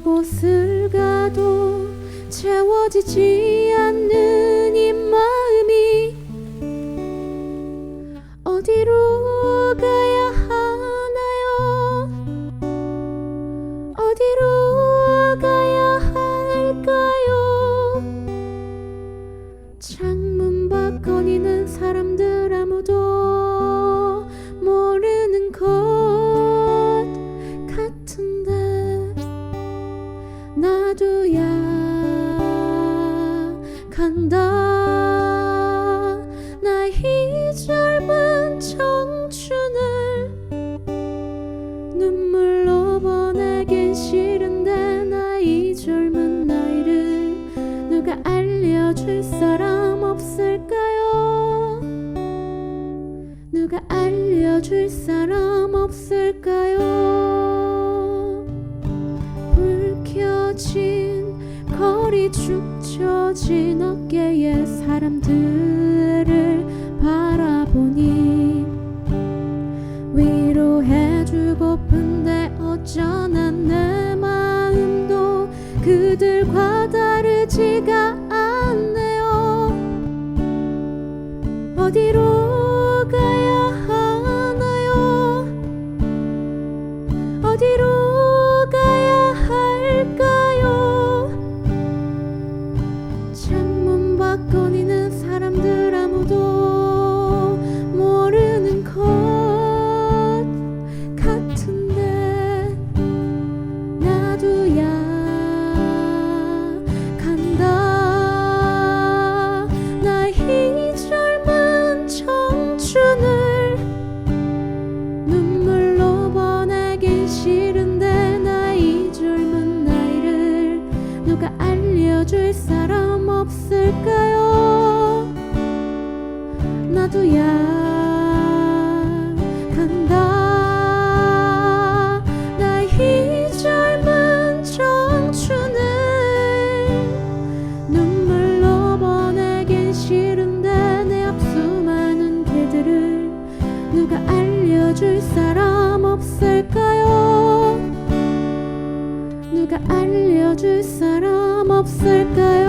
곳을 가도 채워지지 않는 간다 나이 젊은 청춘을 눈물로 보내긴 싫은데 나이 젊은 나이를 누가 알려줄 사람 없을까요? 누가 알려줄 사람 없을까요? 불 켜진 거리 축 처진 어깨에 사람들을 바라보니 위로해주고픈데 어쩌나 내 마음도 그들과 다르지가 않네요. 어디로 알려줄 사람 없을까요? 나도야 간다 나이 젊은 청춘을 눈물로 보내긴 싫은데 내 앞 수많은 길들을 누가 알려줄 사람 없을까요? 누가 알려줄 사람 없을까요?